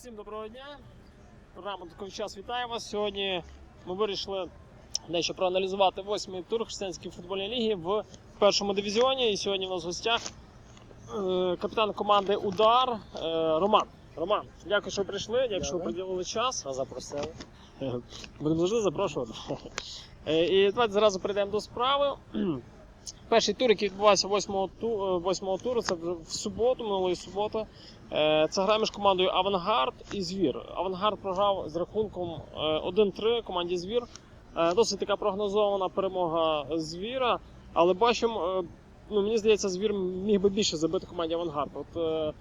Всім доброго дня. Програма «Такий час вітає вас. Сьогодні ми вирішили дещо проаналізувати восьмий тур християнської футбольної ліги в першому дивізіоні. І сьогодні у нас в гостях е, капітан команди Удар е, Роман. Роман, дякую, що прийшли, дякую, що приділили час. Що запросили? Будемо завжди запрошувати. Е, І давайте зразу перейдемо до справи. Перший тур, який відбувався 8 ту, 8 туру, це в суботу, минулої суботи. Е, Це гра між командою Авангард і Звір. Авангард програв з рахунком е, 1-3 команді Звір. Е, Досить така прогнозована перемога звіра. Але бачимо, е, ну, мені здається, звір міг би більше забити команді Авангард. От, е, е,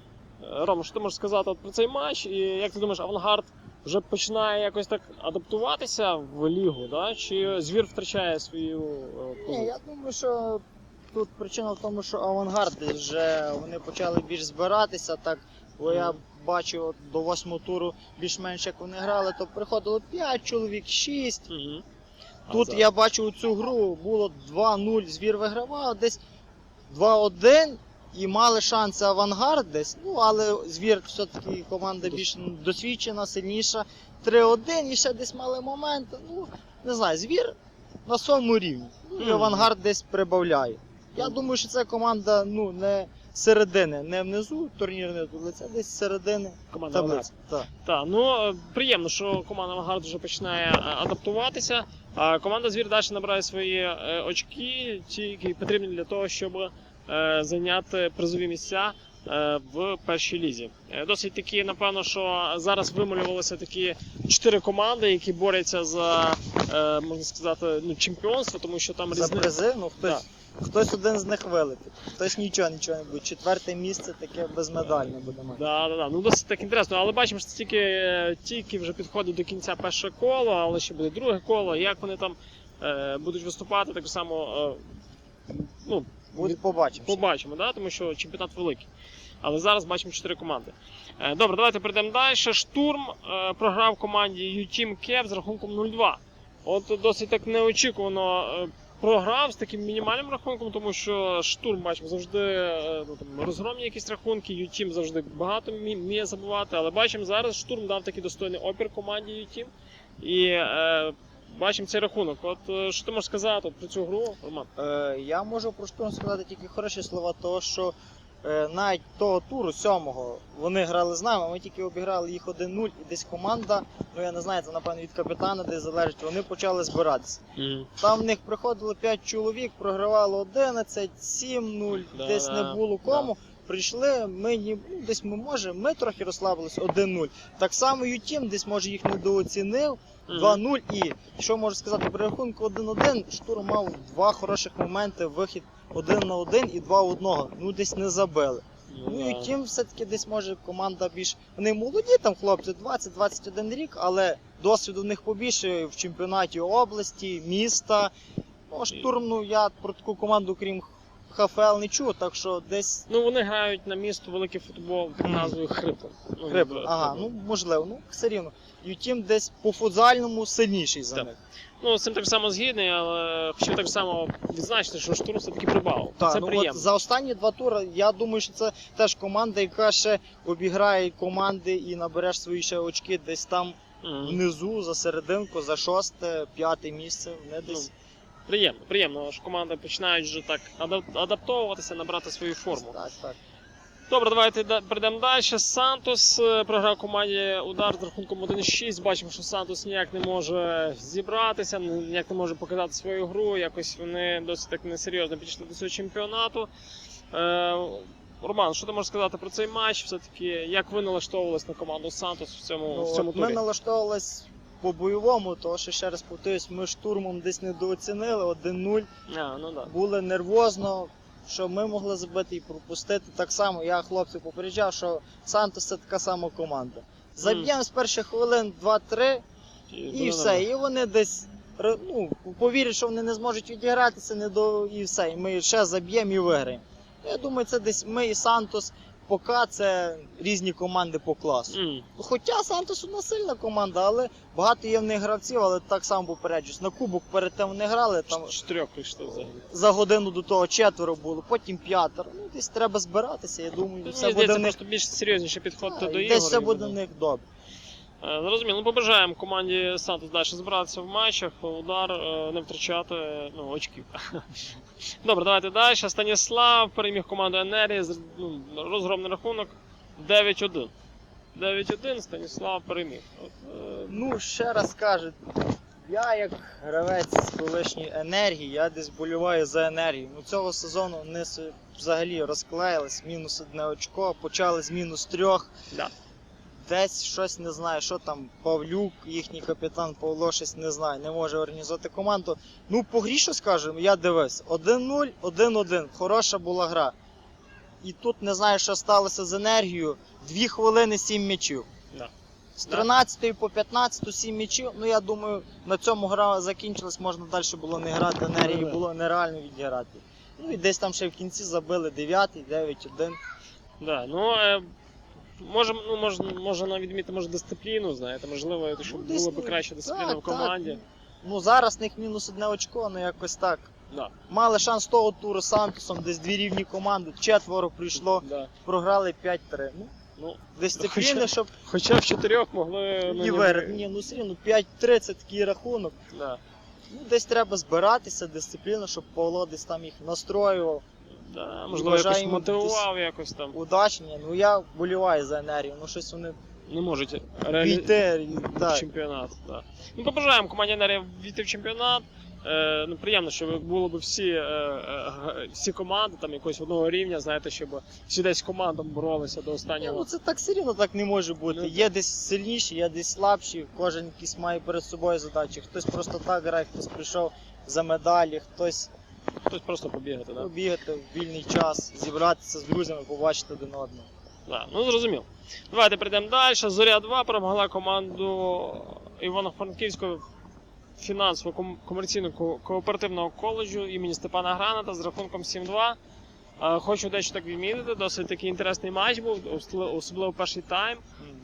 Рома, що ти можеш сказати про цей матч? І як ти думаєш, Авангард вже починає якось так адаптуватися в лігу, да? чи звір втрачає свою е, Ні, я думаю, що тут причина в тому, що авангарди вже вони почали більш збиратися. Так, бо я бачу от до восьмого туру більш-менш як вони грали, то приходило 5 чоловік, 6. Мгм. А Тут я бачу цю гру було 2-0, звір вигравав, десь 2-1. І мали шанси авангард десь. Ну, але звір все-таки команда більш досвідчена, сильніша. 3-1 і ще десь мали моменти. Ну, не знаю, звір на своєму рівні. Ну, і авангард десь прибавляє. Я думаю, що це команда ну, не середини, не внизу турнірної таблиці, це десь середини команда таблиці. Так. Так, ну е, приємно, що команда Авангард вже починає е, адаптуватися. А команда Звір далі набирає свої е, очки, ті, які потрібні для того, щоб зайняти призові місця. е, В першій лізі. Е, Досить таки, напевно, що зараз вималювалися такі чотири команди, які борються за е, можна сказати, ну, чемпіонство, тому що там За різниця. призи, ну хтось, Так. хтось один з них вилетить, хтось нічого, нічого не буде. Четверте місце таке безмедальне буде мати. Да, да, да. Ну досить так інтересно. Але бачимо, що тільки, е, тільки вже підходить до кінця перше коло, але ще буде друге коло. Як вони там е, будуть виступати, так само е, ну, Буде побачимо. побачимо, да? тому що чемпіонат великий. Але зараз бачимо чотири команди. Е, добре, давайте перейдемо далі. Штурм е, програв команді U-Team Кеп з рахунком 0-2. От досить так неочікувано е, програв з таким мінімальним рахунком, тому що штурм бачимо завжди ну, там, розгромні якісь рахунки, U-Team завжди багато вмі- вміє забувати. Але бачимо зараз штурм дав такий достойний опір команді U-Team. І е, бачимо цей рахунок. От е, що ти можеш сказати от про цю гру, Роман? Е, я можу про штурм сказати тільки хороші слова, того що е, навіть того туру, сьомого, вони грали з нами, ми тільки обіграли їх 1-0, і десь команда, ну я не знаю, це напевно від капітана десь залежить, вони почали збиратися. Там в них приходило 5 чоловік, програвало 11, 7-0, Да, десь да, не було кому. Прийшли, ми ні, ну, десь ми можемо, ми трохи розслабились 1-0. Так само Ютім десь може їх недооцінив. 2-0 і що можу сказати, при рахунку 1-1 штурм мав два хороших моменти, вихід 1 на 1 і 2 одного. Ну десь не забили. Ну і тим все-таки десь може команда більш. Вони молоді там хлопці, 20-21 рік, але досвіду в них побільше в чемпіонаті області, міста. Ну, штурм, ну я про таку команду, крім ХФЛ, не чув, так що десь Ну, вони грають на місто великий футбол під назвою Хриплин. Ну, Хрип. в- Ага, ну можливо, ну все рівно. Ютім десь по футзальному сильніший за Так. них. Ну, з цим так само згідний, але хотів так само відзначити, що штурм все-таки прибавив. Так, Це ну приємно. от за останні два тури я думаю, що це теж команда, яка ще обіграє команди і набереш свої ще очки десь там Мгм. внизу, за серединку, за шосте, п'яте місце. Вони десь Приємно, приємно, що команди починають вже так адап- адаптовуватися, набрати свою форму. так, так. Добре, давайте да- перейдемо далі. Сантос е, програв команді удар з рахунком 1-6. Бачимо, що Сантос ніяк не може зібратися, ніяк не може показати свою гру. Якось вони досить так несерйозно підійшли до цього чемпіонату. Е, Роман, що ти можеш сказати про цей матч? Все-таки як ви налаштовувались на команду Сантос в цьому, Ну, в цьому от ми налаштовувались по-бойовому, тому що ще раз повторюсь, ми штурмом десь недооцінили 1-0. А, ну да. були нервозно, що ми могли забити і пропустити. Так само я хлопців попереджав, що Сантос це така сама команда. Заб'ємо з перших хвилин 2-3 і все. І вони десь ну, повірять, що вони не зможуть відігратися, не до і все. І ми ще заб'ємо і виграємо. Я думаю, це десь ми і Сантос поки це різні команди по класу. Mm. Хоча Сантос одна сильна команда, але багато є в них гравців, але так само попереджусь. На кубок перед тим вони грали, там Чотирьох прийшли взагалі. за годину до того четверо було, потім п'ятеро. Ну, десь треба збиратися, я думаю, Мені все буде в них. просто більш серйозніше підходити до ігор. десь все буде в них добре. Е, Зрозуміло, ну побажаємо команді Сантос далі збиратися в матчах, удар, е, не втрачати ну, очків. Добре, давайте далі. Станіслав переміг команду Енергія, з- ну, розгромний рахунок 9-1. 9-1 Станіслав переміг. От, е, Ну, ще раз кажу, я як гравець з колишньої енергії, я десь болюваю за енергію. Ну цього сезону вони взагалі розклеїлись, мінус одне очко, почали з мінус трьох. Да. Десь щось не знаю, що там Павлюк, їхній капітан Павло, щось не знаю, не може організувати команду. Ну, по грі, що скажемо, я дивився. 1-0, 1-1. Хороша була гра. І тут не знаю, що сталося з енергією. Дві хвилини, сім м'ячів. Да. З 13 по 15 7 м'ячів. Ну я думаю, на цьому гра закінчилась, можна далі було не грати енергії, було нереально відіграти. Ну і десь там ще в кінці забили 9, 9-1. Да, ну, е, може, ну, може, можна відмітити може, дисципліну, знаєте, можливо, щоб Ну, була б краща дисципліна так, в команді. так. Ну зараз в них мінус одне очко, ну якось так. Да, Мали шанс того туру з Сантосом, десь дві рівні команди, четверо прийшло, да. програли 5-3. Ну, Ну, дисципліни, Хоча- щоб хоча в чотирьох могли. Ну, і виграти. Ні, ну все рівно 5-3 це такий рахунок. Да. Ну, десь треба збиратися, дисципліна, щоб Павло десь там їх настроював. Да, можливо, якось мотивував якось там. Удачні. Ну я боліваю за енергію. Ну щось вони Не можуть реалі... війти. в чемпіонат. Да. Ну, побажаємо команді Енергія війти в чемпіонат. Е, ну, приємно, щоб було б всі, е, е, всі команди там якогось одного рівня, знаєте, щоб всі десь командам боролися до Ні, останнього. ну це так все рівно так не може бути. Ну, Є десь сильніші, є десь слабші, кожен якийсь має перед собою задачі. Хтось просто так грає, хтось прийшов за медалі, хтось Хтось просто побігати, да? побігати в вільний час, зібратися з друзями, побачити один одного. Да, ну зрозумів. Давайте перейдемо далі. Зоря 2 перемогла команду Івано-Франківського фінансово-комерційного кооперативного коледжу імені Степана Граната з рахунком 7-2. Е, Хочу дещо так відмітити, досить такий інтересний матч був, особливо перший тайм.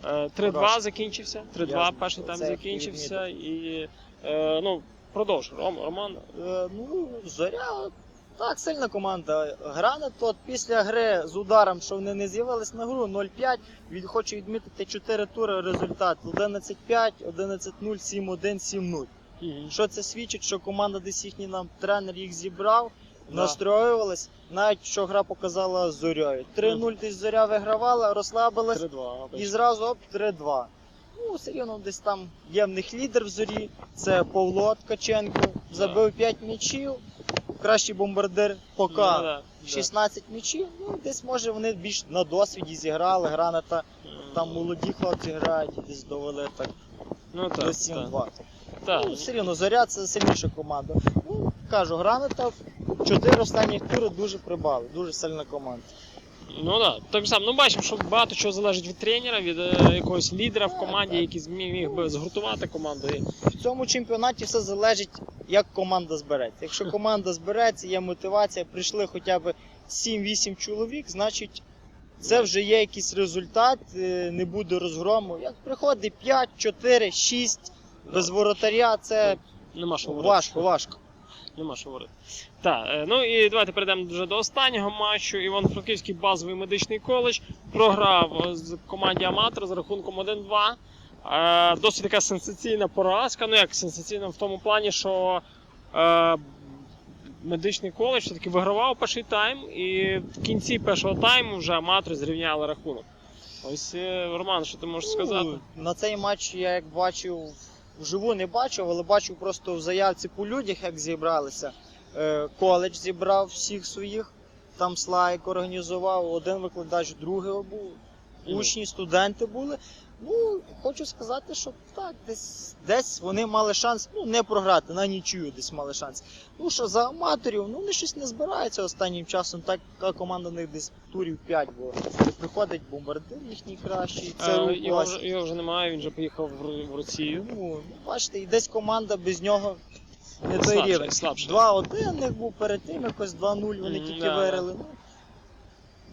Е, 3-2 закінчився. 3-2 перший тайм закінчився. І е, ну, продовж, Ром, Роман. Е, ну, зоря. Так, сильна команда. Гране то після гри з ударом, що вони не з'явились на гру 0-5. Від, хочу відмітити 4 тури результат. 11-5, 11-0, 7-1, 7-0. Що це свідчить, що команда десь їхній нам тренер їх зібрав, Да. настроювалась, навіть що гра показала з зоряю. 3-0 десь зоря вигравала, розслабилась 3-2. і зразу оп, 3-2. Ну, все рівно десь там є в них лідер в зорі, це Павло Ткаченко, забив 5 м'ячів, кращий бомбардир. Ну, Да, да. 16 м'ячів, ну десь може вони більш на досвіді зіграли, грана та там молоді хлопці грають, десь довели так Ну, до так, 7-2. так. Ну, все рівно, зоря це сильніша команда. Ну, кажу, граната чотири останніх тури дуже прибали, дуже сильна команда. Ну так, так само. Ну бачимо, що багато чого залежить від тренера, від е, якогось лідера в команді, який зміг міг би згуртувати команду. І... В цьому чемпіонаті все залежить, як команда збереться. Якщо команда збереться, є мотивація, прийшли хоча б 7-8 чоловік, значить це вже є якийсь результат, е, не буде розгрому. Як приходить 5, 4, 6 без воротаря, це Нема що говорити. важко, важко. Нема що говорити. Так, е, ну і давайте перейдемо вже до останнього матчу. Івано-Франківський базовий медичний коледж програв з команді Аматор з рахунком 1-2. Е, досить така сенсаційна поразка. Ну як сенсаційна в тому плані, що е, медичний коледж все-таки вигравав перший тайм, і в кінці першого тайму вже аматори зрівняли рахунок. Ось Роман, що ти можеш сказати? Ну, на цей матч я як бачив, вживу не бачив, але бачив просто в заявці по людях, як зібралися. Е, коледж зібрав всіх своїх, там слайк організував, один викладач, другий був. Учні, студенти були. Ну, хочу сказати, що так, десь, десь вони мали шанс ну, не програти, на нічию десь мали шанс. Ну що за аматорів, ну вони щось не збираються останнім часом. Так, така команда них десь турів 5 було. Приходить бомбардир їхній кращий. Це Е, Рух його, вже, його вже немає, він вже поїхав в, в Росію. Ну, бачите, і десь команда без нього не той рівень. 2-1 в них був перед тим, якось 2-0 вони тільки да, виграли. Ну,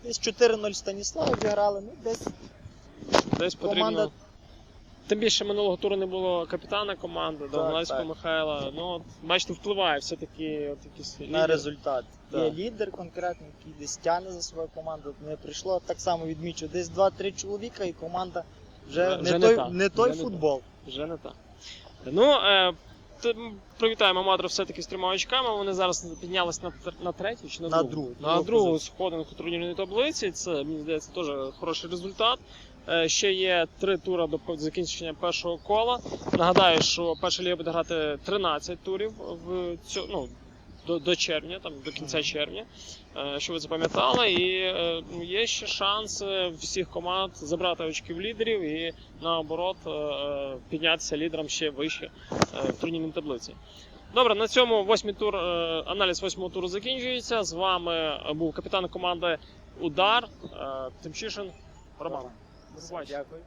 Десь 4-0 Станіслав обіграли, ну десь Десь потрібно. Команда- Тим більше минулого туру не було капітана команди, Довгнайського так. Михайла. Ну, от, бачите, впливає все-таки от якийсь на лідер. результат. Так. Є лідер конкретний, який десь тягне за свою команду. Не прийшло. Так само відмічу, десь 2-3 чоловіка, і команда вже, Вже не, не той, та. не той Вже не та. футбол. Вже не так. Ну, е, т- м, привітаємо аматорів все-таки з трьома очками. Вони зараз піднялись на, тр- на третю чи на, На другу? другу. На Другу другу позицію. сходинку турнірної таблиці. Це, мені здається, теж хороший результат. Е, Ще є три тури до закінчення першого кола. Нагадаю, що перша ліга буде грати 13 турів в цю, ну, до, до червня, там, до кінця червня. Е, Щоб ви запам'ятали, і е, є ще шанс всіх команд забрати очків лідерів і наоборот піднятися лідером ще вище в турнірній таблиці. Добре, на цьому восьмий тур, аналіз восьмого туру закінчується. З вами був капітан команди Удар Тимчишин Роман. Дякую.